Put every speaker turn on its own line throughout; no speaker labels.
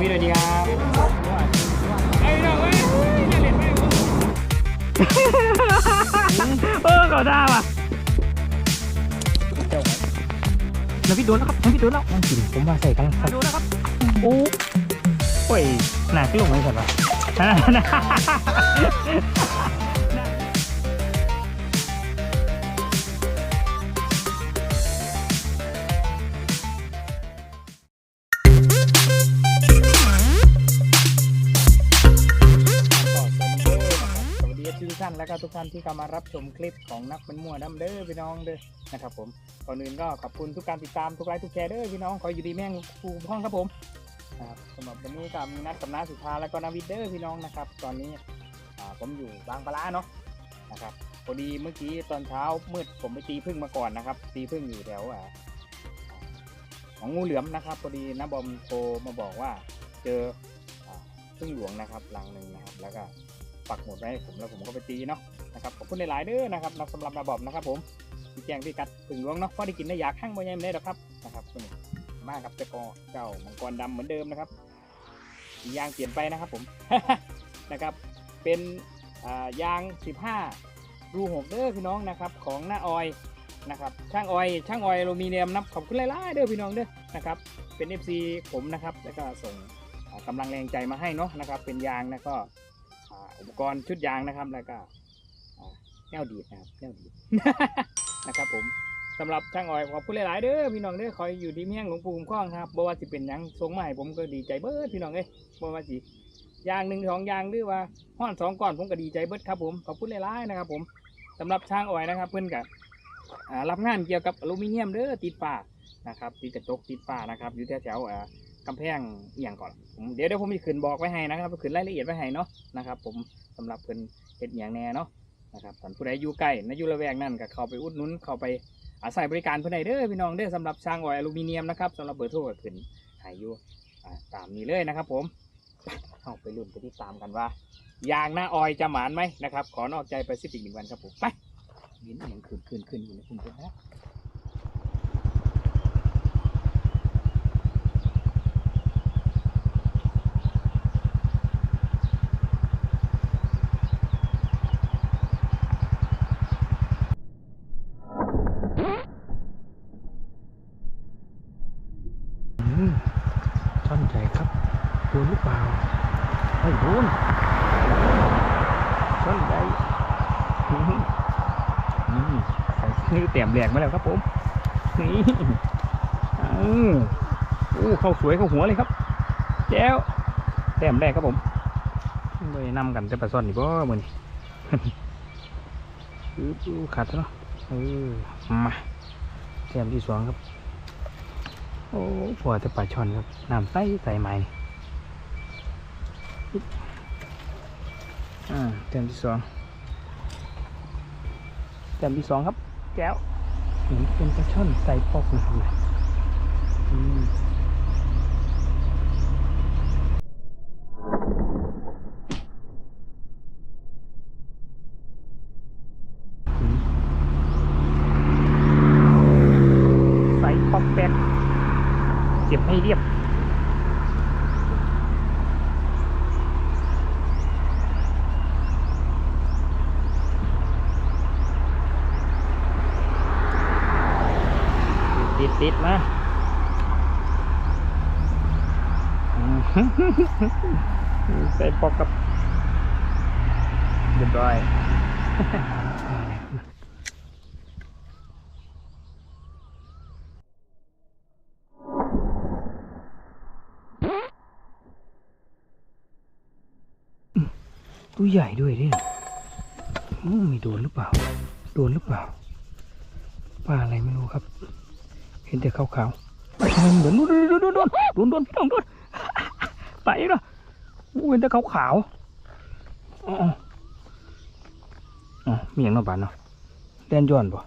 พี่ด้วยดีครับไอ้น้องเว้ยอย่าเล่นไป
เออเขาได้ว่ะ
เจ้า
น้ำพี่โดนแล้วครับน้ำพี่โดนแล้ว
นั่งกินผมว่าใส่กันครับ
โดนแล้วครับโอ้โอ้ยหนักลงเลยสัตว์วะ
และก็ทุกท่านที่เข้ามารับชมคลิปของนักเป็นมั่วน้ำเด้อพี่น้องเด้อนะครับผมก่อนอื่นก็ขอบคุณทุกการติดตามทุกไลค์ทุกแชร์เด้อพี่น้องขออยู่ดีแม่งครูพ่องครับผมครับสำหรับวันนี้ก็มีนัดกับน้าสุภาและก็นาวิดเดอร์พี่น้องนะครับ ตอนนี้ผมอยู่บางปะลาเนาะนะครับพอดีเมื่อกี้ตอนเช้ามืดผมไปตีพึ่งมาก่อนนะครับ ตีพึ่งอยู่แถวของงูเหลือมนะครับพอดีน้าบอมโทรมาบอกว่าเจอพึ่งหลวงนะครับหลังหนึ่งนะครับ แล้วก็ ปักหมุดไว้ให้ผมแล้วผมก็ไปตีเนาะนะครับขอบคุณหลายๆเด้อนะครับสำหรับนาบอมนะครับ ผมที่แจ้งพี่กัดพึ่งหลวงเนาะพอได้กินได้อยากหั่งบ่ยังไม่ได้หรอกครับนะครับมากับเจ้ากอเจ้ามังกรดำเหมือนเดิมนะครับยางเปลี่ยนไปนะครับผมนะครับ เป็นยาง 15 รูหกเด้อพี่น้องนะครับของหน้าออยนะครับช่างออยช่างออยอลูมิเนียมนะขอบคุณหลายๆเด้อพี่น้องเด้อนะครับเป็น FC ผมนะครับแล้วก็ส่งอ่ากำลังแรงใจมาให้เนาะนะครับเป็นยางนะก็ อุปกรณ์ชุดยางนะครับ แล้วก็แนวดีดนะครับแนวดีดนะครับ ผมสำหรับช่างอ้อยขอบคุณหลายๆเด้อพี่น้องเด้อคอยอยู่ที่เมี่ยงหลวงปู่คุ้มครองครับบ่ว่าสิเป็นยังส่งให้ผมก็ดีใจเบิดพี่น้องเอ้ยบ่ว่าสิยางหนึ่งสองยางหรือว่าห้อนสองก้อนผมก็ดีใจเบิดครับผมขอบคุณหลายๆนะครับ ผมสำหรับช่างอ้อยนะครับ เพื่อนกับรับงานเกี่ยวกับอลูมิเนียมเด้อติดฝานะครับติดกระจกติดฝานะครับอยู่แถวๆอ่าำแพงเอียงก่อนผมเดี๋ยวเดี๋ยวผมจะขึ้นบอกไว้ให้นะครับขึ้นรายละเอียดไว้ให้เนาะนะครับ ผมสำหรับเพิ่นเฮ็ดอหยางแน่เนาะนะครับท่านผู้ใดอยู่ใกล้ในอยู่ละแวกนั่นก็เข้าไปอุดหนุนเข้าไปอาศัยบริการเพื่อนใดเด้อพี่น้องเด้อสำหรับช่างออยอลูมิเนียมนะครับสำหรับเบอร์โทรก็ขึ้นใหายอยู่ตามนี้เลยนะครับ ผมเข้าไปลุ้นไปติดตามกันว่า ยางหน้าออยจะหมานไหมนะครับ ขอนอกใจไปสิบอีกหนึ่งวันครับผมไปยินเสียงขึ้นขึ้นขึ้นอยู่ในคุณผู้ชมนะ ช่อนใหญ่ครับโดนหรือเปล่าไม่โดนช่อนใหญ่นี่ใส่นี่เตรียมแหลกมาแล้วครับผมนี่อ้าวโอ้เข้าสวยเข้าหัวเลยครับแจ้วแต้มแรกครับผมเลยนำกันจะปลาซ่อนอีกบ่มือนี่อื้ออื้อขาดแล้วเนาะเออมาแต้มที่สองครับ โอ้พอจะปลาช่อนครับน้ำใสใสใหม่อ่าเต็มที่สองเต็มที่สองครับแก้วเห็นเป็นปลาช่อนใส่ปอกนะครับนะอืมอืมใส่ปอกแปด เก็บให้เรียบ ติ ดติดมาอืมใส่ปอกกับเรียบร้อยตัวใหญ่ด้วยเนี่ยอืมไม่โดนหรือเปล่า โดนหรือเปล่า ปลาอะไรไม่รู้ครับ เห็นแต่ขาวๆมันเหมือนโดนโดนโดนโดนโดนโดนพี่น้องโดนไปแล้วเห็นแต่ขาวๆอ๋ออ๋อมีอย่างนอกบ้านเนาะเลียนย้อนบ่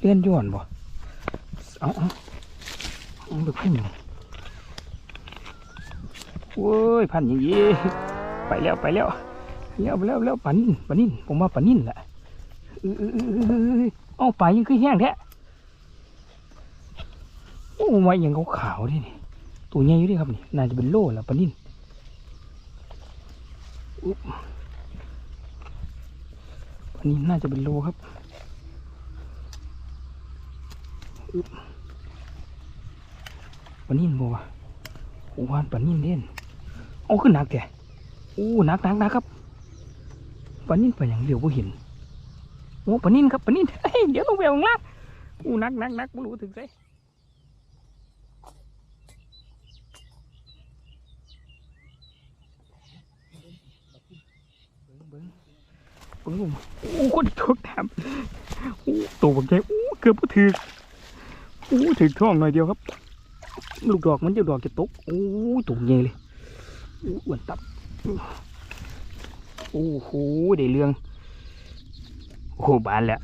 เลียนย้อนบ่เอาเอาเอาไปเพ่งโอ้ยพันอย่างนี้ไปแล้วไปแล้วแล้วแล้วแล้วปลานิ่นปลานิ่นผมว่าปลานิ่นแหละ เอาไปยังคือแห้งแท้โอ้มาอย่างเขาขาวดินี่ตัวใหญ่อยู่ดิครับนี่น่าจะเป็นโล่ล้วปนิ่นปนิ่นน่าจะเป็นโลครับปนิ่นบ่วะโอ้วานปนิ่นเด่นเอาขึ้นหนักแกโอ้หนักหนักหนักครับปนิ่นไปอย่างเดียวบ่เห็น โอ้ปนินครับปนินเฮ้ยเดี๋ยวต้องไปเอาข้างล่างโอ้นักนักนักไม่รู้ถึงไสเบิ้งโอ้คนทุกแถมโอ้ตัวผมใจโอ้เกือบถือโอ้ถือท้องหน่อยเดียวครับ ลูกดอกมันจะดอกจะตกโอ้ตัวใหญ่เลยอ้อ้วนตับโอ้โหได้เรื่อง โอ้บานแล้ว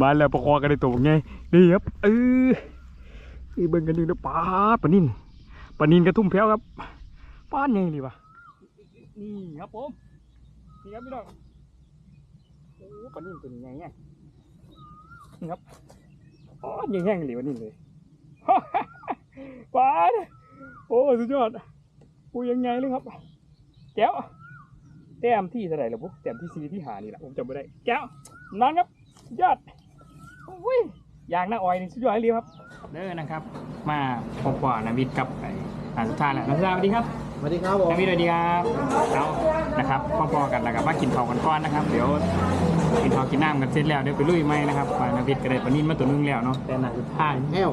บานแล้วประคอกันในตัวไงนี่ครับเออนี่เบิ่งกันดูนะปลาปานินปานินกระทุ่มแพ้วครับปลาใหญ่เลยวะนี่ครับผมนี่ครับพี่น้องโอ้ปานิ่มตัวนี้ไงเนี่ยนี่ครับอ๋อยังแห้งเหลวนี่เลยปลานโอ้สุดยอดปูยังไงเลยครับแก้วแต้มที่เท่าไหร่ล่ะปุ๊แต้มที่สี่ที่หานี่แหละผมจำไม่ได้แก้ว นั่นครับสุดยอดโอ้ยยางหน้าออยนี่สุดยอดเลยครับเด้อนะครับ มาพบว่านาวิทย์กับไอ้อ่าสุดท้ายแหละนาวิทย์สวัสดีครับ
สวัสดีครับผม
นาวิทย์สวัสดีครับเอานะครับพอๆกันแล้วกับว่ากินข้าวกันก่อนนะครับ เดี๋ยวกินข้าวกินน้ำกันเสร็จแล้วเดี๋ยวไปลุยไหมนะครับว่านาวิทย์ก็ได้ปลานิ่นมาตัวนึงแล้วเนาะแต่น่าจะท่าย
แห้ว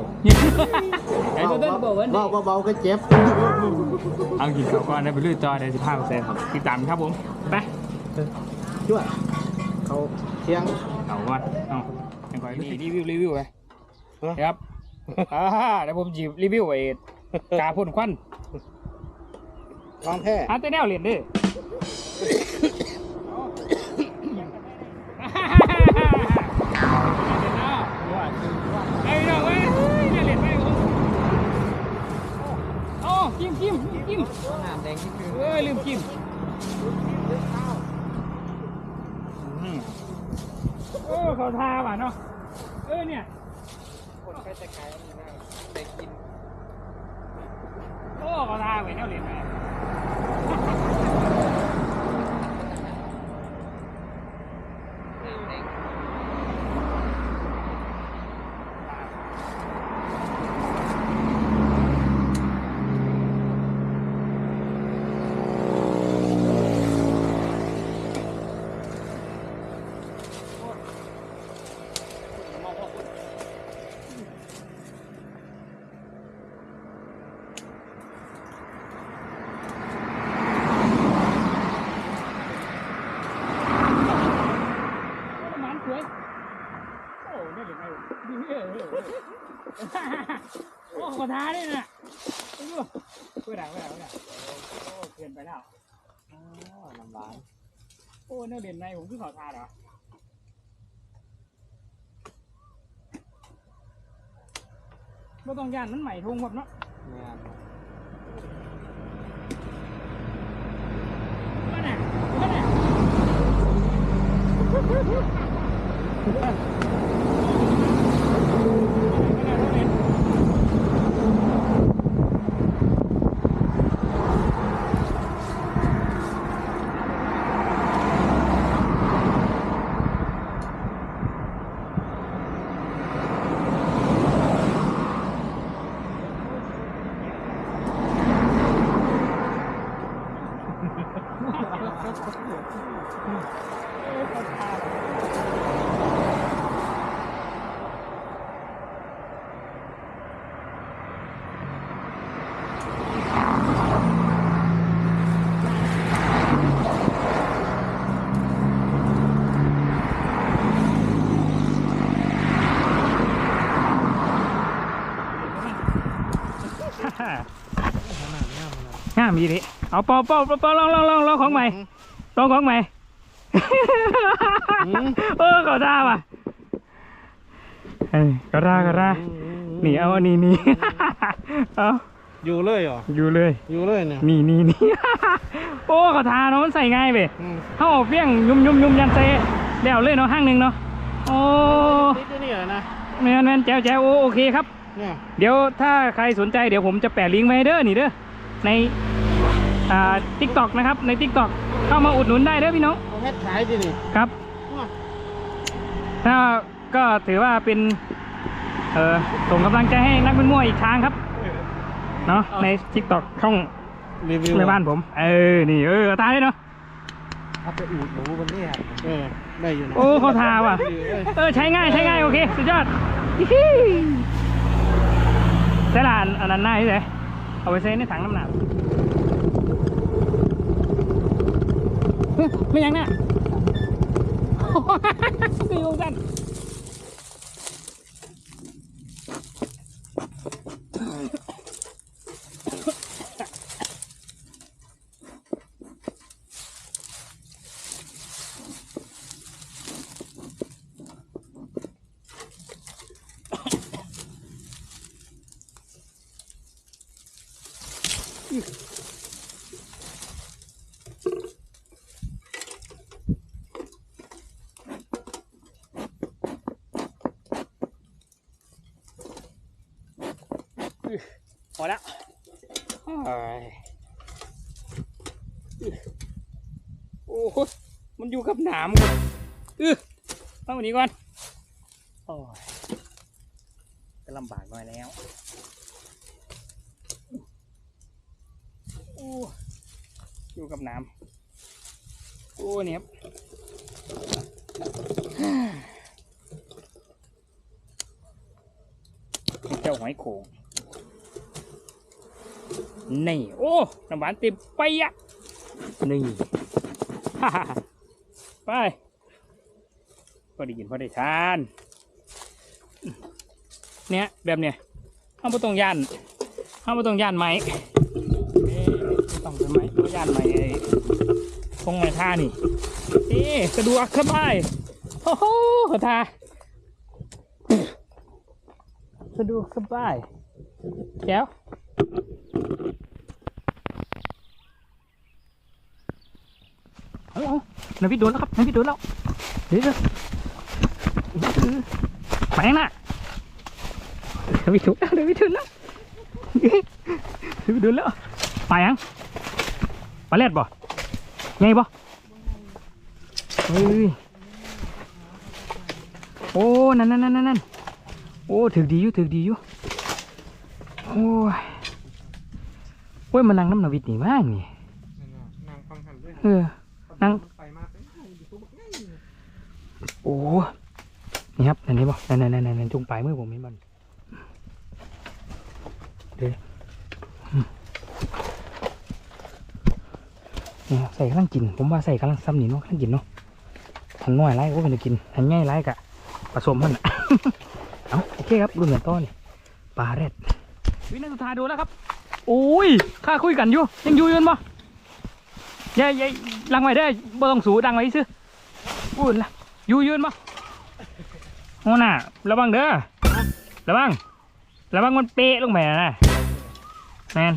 ไอ้ตัวต้นบอกว่า
เบาเบาๆก็เจ็บ
เอากินข้าวก่อนได้ไปลุยต่อได้สิบห้าเปอร์เซ็นต์ติดตามครับผมไป
ช่วย เขาเทียง
เอาก่อนเอายังก่อนนี่รีวิวรีวิวไปครับอ่าเดี๋ยวผมจีบรีวิวไอ้กาพ่นควัน
วางแท้
หาแต่แนวเหรียญเด้อไอ้ดอกเว้ยอย่าเหรียญไปผมโอ้จิ้มจิ้มจิ้ม
น้ำแดงนิดนึง
เอ้ยลืมจิ้มอืมโอ้ เขาทาว่ะเนาะ เออเนี่ย
คนไปแต่ไกลได้กิน
โอ้เขาทาไว้แนวเหรียญไป
น้ำแดง
ประมาณสวยโอ้เนี่ยเหรียญไงดีเออเออเออ โอ้เขาทาเนี่ยนะดูเพื่อนอะเพื่อนอะเพื่อนอะโอ้เกินไปแล้ว
อ๋อน้ำหวาน
โอ้เนี่ยเหรียญในผมคือเขาทาเหรอไม่ต้องย่านมันใหม่ทงแบบเนาะ
เนี่ย
มาน่ะมาน่ะ งามดีดิเอาปอปอปอปอลองลองลองลองของใหม่ ลองของใหม่เออก็ได้ว่ะเอ้ยก็ได้ก็ได้นี่เอาอันนี้นี่เอา
อยู่เลยเหรอ
อยู่เลย
อยู่เลยเนี่ย
นี่นี่นี่โอ้ก็ทาเนาะมันใส่ง่ายเว้ย
อืม
เขาเอาเฟี้ยงยุ่มยุ่มยุ่มยันเตะแล้วเลยเนาะห้างหนึ่งเนาะ โอ้
นิดเดียวนี่แหละนะ
แมนแมนแจ๋วแจ๋วโอโอเคครับ
เนี่ย
เดี๋ยวถ้าใครสนใจเดี๋ยวผมจะแปะลิงก์ไว้ให้เด้อนี่เด้อในอ่า ทิกตอกนะครับในทิกตอกเข้ามาอุดหนุนได้เด้อพี่น้อง
เอาเฮ็ดขายดินี่
ครับ
ว้า
ถ้าก็ถือว่าเป็นเออส่งกำลังใจให้นักเป็นมวยอีกทางครับเนาะในทิกตอกช่อง
รีวิว
ในบ้านผม เออนี่เออเอาตาได้เนาะ
เอาไปอูดหนูวันนี้ครับเออได้อยู่นะ
โอ้เขาทาว่ะ
ดีเอ้ย
เออใช้ง่ายใช้ง่ายโอเคสุดยอดอิ๊ฮิแต่ละอันอันนั้นหน้าที่ไหนเอาไปใส่ในถังน้ำหนักเฮ้ย ไม่ยังนี่ยคือยุงกันพอแล้วโอ้ยโอ้โหมันอยู่กับ หนามกันเออเอาวันนี้ก่อนโอ้ยก็ลำบากหน่อยแล้วโอ้อยู่กับน้ำโอ้เนี่ยครับเจ้าหอยโขงนี่ โอ้น้ำหวานเต็มไปอะนี่ฮ่าฮ่าฮ่า ไปพอได้ยินพอได้ทานเนี่ยแบบเนี้ยห้ามบ่ต้องย่านห้ามบ่ต้องย่านไหมนี่ไม่ต้องเป็นไม้ตัวย่านใหม่ไอ้คงไม้ท่านี่เอ๊ะสะดวกสบายโอ้โหขอทาสะดวกสบายแก้วอาเอา นาวิดโดนแล้วครับนาวิดโดนแล้วเดี๋ยวเดี๋ยวแปลงน่ะนาวิดโดนแล้วนาวิดโดนแล้วนาวิดโดนแล้วปลายังปลาเล็ดบ่ไงบ่เฮ้ยโอ้นั่นนั่นนั่นนั่นโอ้ถือดีอยู่ถือดีอยู่โอ้ยโอ้ยมันนั่งน้ำหนาวิดนี่มากนี่
นางฟังหันด้วย
เออนั่ง
ไปมาเต้นอยู่ตัวบักง่ายเลย
โอ้นี่ครับนั่นนี่บ่นั่นนั่นนั่นนั่นจุงปลายมือผมเห็นมันเดี๋ยวนี่ครับใส่กำลังกิน ผมว่าใส่กำลังซ้ำนี่เนาะกำลังกินเนาะหันน้อยไรก็เป็นจะกินหันง่ายไรกะผสมมันเอาโอเคครับรุ่นกันต่อนี่ปลาเร็ดวินาทีสุดท้ายดูแล้วครับโอ้ยข้าคุยกันอยู่ยังอยู่ยืนบ่ยายยายลังไว้ได้บ่ต้องสูดังไว้ซื้ออุ่นละ อยู่ยืนบ่โอ้น่ะระวังเด้อระวังระวังมันเป๊ะลงไปนะแมน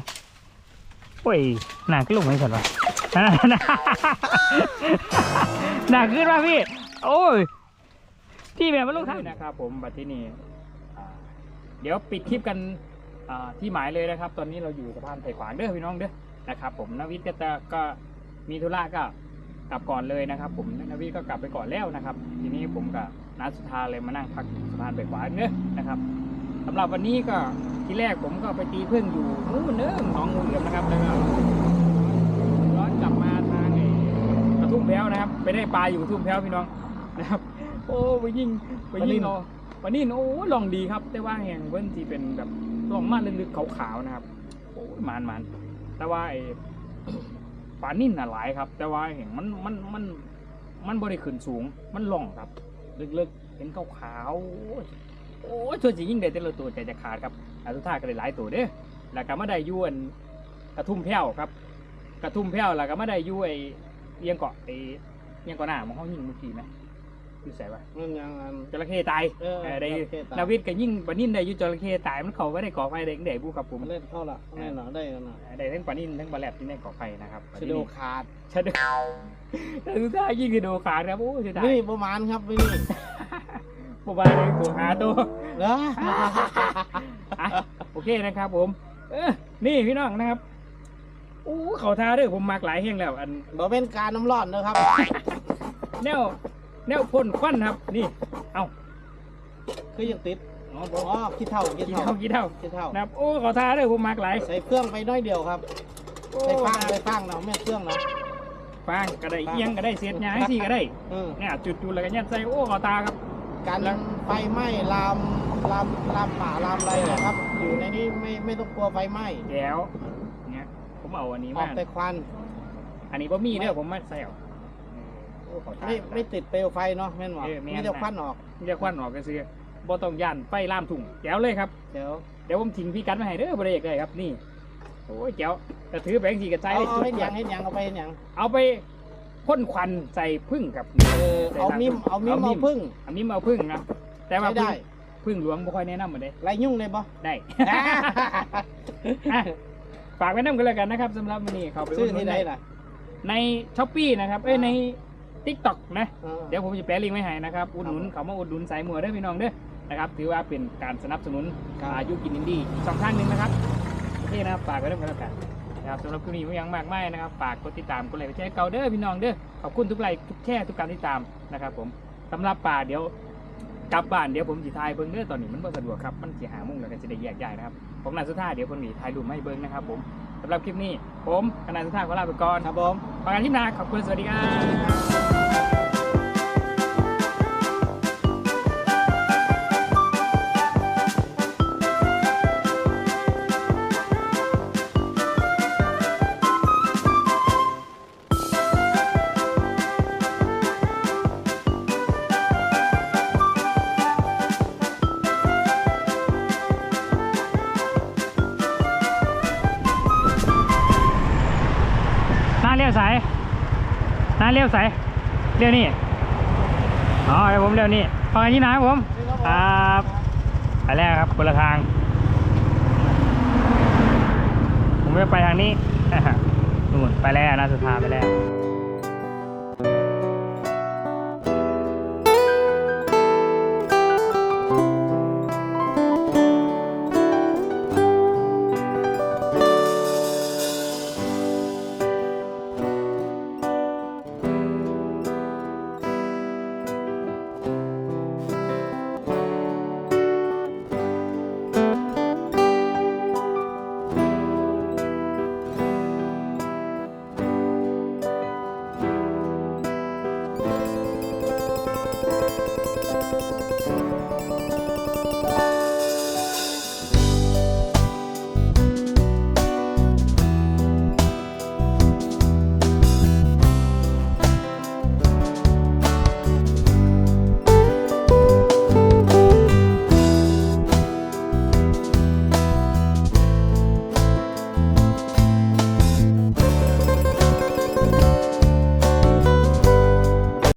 โอ้ยหนาขึ้นลงไปสันวะหนาขึ้นมาพี่ โอ้ยที่แบบมันลงทางนะครับ ผมบัดที่นี่เดี๋ยวปิดคลิปกันที่หมายเลยนะครับ ตอนนี้เราอยู่สะพานไผ่ขวางเด้อพี่น้องเด้อนะครับ ผมนวิทย์ก็จะก็มีธุระก็ กลับก่อนเลยนะครับ ผมนวิทย์ก็กลับไปก่อนแล้วนะครับ ทีนี้ผมกับนัดสุธาเลยมานั่งพักอยู่สะพานไผ่ขวางเด้อนะครับสำหรับวันนี้ก็ที่แรกผมก็ไปตีพึ่งอยู่นู่นเด้อหนองงูเหลือมนะครับแล้วก็ย้อนกลับมาทางไอ้กระทุ่มแพ้วนะครับ ไปได้ปลาอยู่กระทุ่มแพ้วพี่น้องนะครับ โอ้ไปยิงไปยิงเอาวันนี้โอ้ลองดีครับ แต่ว่าแห่งเบิ้นที่เป็นแบบลองมาลึกๆขาวๆนะครับโอ้ยมันมันแต่ว่าไอ้ ปลานิ่นน่ะหลายครับ แต่ว่าแห่งมันมันมันมันบริขึ้นสูง มันล่องครับลึกๆเห็นขาวๆโอ้ยโอ้ยช่วยจะยิ่งเด้แต่ละตัวใจจะขาดครับอาสุดท้าก็เลยหลายตัวเด้อแล้วก็มาได้ยวนกระทุ่มแพ้วครับ กระทุ่มแพ้วแล้วก็มาได้ยุ่ยเอียงเกาะไอเอียงเกาะหน้ามันเขายิงเมื่อกี้ไหม อยู่ใส่ปะ
มันยังอัน
จระเข้ตาย
เออ
เออได้
จระเข้ตาย
นาวิทย์ก็ยิ่งปลานิ่นได้อยู่จระเข้ตายมันเขาก็ได้ก่อไฟได้เด็กบูครับผม
มันเล่นเข้าละแน่นอนได้กันนะ
ได้ทั้งปลานิ่นทั้งปลาแหลบที่ได้ก่อไฟนะครับ
ชะโดขาด
ชะโดแต่สุดท้ายยิ่งคือโดขาดครับโอ้ยเสียดาย
นี่ประมาณครับนี่
ประมาณนี้ตัวหาตัว
เหรอ
อะโอเคนะครับผม เออนี่พี่น้องนะครับโอ้เขาทาเด้อผมมากหลายแห่งแล้ว อัน
บ่เป็นการน้ำร้อนนะครับ
แนว แนวพ่นควันครับ นี่ เอา
คือยังติด
อ๋อ
อ๋อขี้เท่าขี้
กี่
เท่า
เท่ากี่เท่า
ขี้เท่า
นะครับโอ้เขาทาเด้อผมมากหลาย
ใส่เครื่องไปน้อยเดียวครับ
โอ้
ใส่ฟางใส่ฟางเนาะไม่เครื่องเนาะ
ฟางก็ได้เอียงก็ได้เสียดหยางสี่ก็ได้
เออ
เนี่ยจุดจุดๆแล้วก็ยัดใส่โอ้เขาตาครับ
การไฟไหม้ลามลามลามป่าลามอะไรนะครับ อยู่ในนี้ไม่ไม่ต้องกลัวไฟไหม้
แก้วเนี่ยผมเอาอันนี้
ออ
มาก
แต่ควัน
อันนี้บ่มีเด้อผมมาใส่เอาโอ้เขาตา
ไม่ไม่ติดเปลวไฟเนาะแม่นหรอ
เออแม่น
มีแต่ควันออก
เรียกควันออกก็ซื้อบ่ต้องย่านไฟล่ามถุงแก้วเลยครับ
เดี๋ยว
เดี๋ยวผมทิ้งพี่กัดมาให้เด้อบ่ได้เลยครับนี่โอ้ยแก้วกระถือแบงค์สีกระจาย
เอา
เลย
เอา
จุด
ให้
ค
ยั
วัน
งให้ยังเอาไปให้ยัง
เอาไปพ่นควันใส่พึ่งครับ
เออเอามิมเอามิมเอาพึ่ง
อันนี้มาเอาพึ่งนะแต่ว่า
ใช้
พึ่
ได้
งพึ่งหลวงบ่ค่อยแนะนำมาเด้
ไรยุ่งเลยปะ
ได้ อะฝากไว้น้ำกันแล้วกันนะครับสำหรับวันนี้เขาไป
ซื้อ
ดหนุ
ที่
น
ไหน
ได้
ล่ะ
ในช้อปปี้นะครับ เอ้ย
อ่า
ใน t ิ k t o k นะ
ออ
เดี๋ยวผมจะแปะลิงก์ไว้ให้นะครับ อุดหนุนเขามาอุดหนุนสายมัวเด้อพี่น้องเด้อนะครับถือว่าเป็นการสนับสนุน
ครับ
อายุกินอินดี้อีกสองทางหนึ่งนะครับโอเคนะครับฝากไว้ด้วยกันแล้วกันนะครับสำหรับคลิปนี้ไม่ยังมากมายนะครับฝากกดติดตามกดไลค์กดแชร์เก่าเด้อพี่น้องเด้อขอบคุณทุกไลค์ทุกแชร์ทุกการติดตามนะครับ ผมสำหรับป่าเดี๋ยวกลับบ้านเดี๋ยวผมสิทายเบิ้งเด้อตอนนี้มันบ่สะดวกครับมันสิหามุ่งแล้วก็จะได้แยกย้ายนะครับผมนายสุธาเดี๋ยวผมมีถ่ายรูปมาให้เบิ้งนะครับ ผมสำหรับคลิปนี้ ผมคณะสุธาขอลาไปก่อน
ครับผม
พบกันที่หนาขอบคุณสวัสดีครับ เลี้ยวสายเลี้ยวนี่อ๋อเดี๋ยวผมเลี้ยวนี่ฟังอันที่ไหนครับผมครับไปแล้วครับคนละทาง ผมจะไปทางนี้นู่นไปแล้วนะสุดท้าไปแล้ว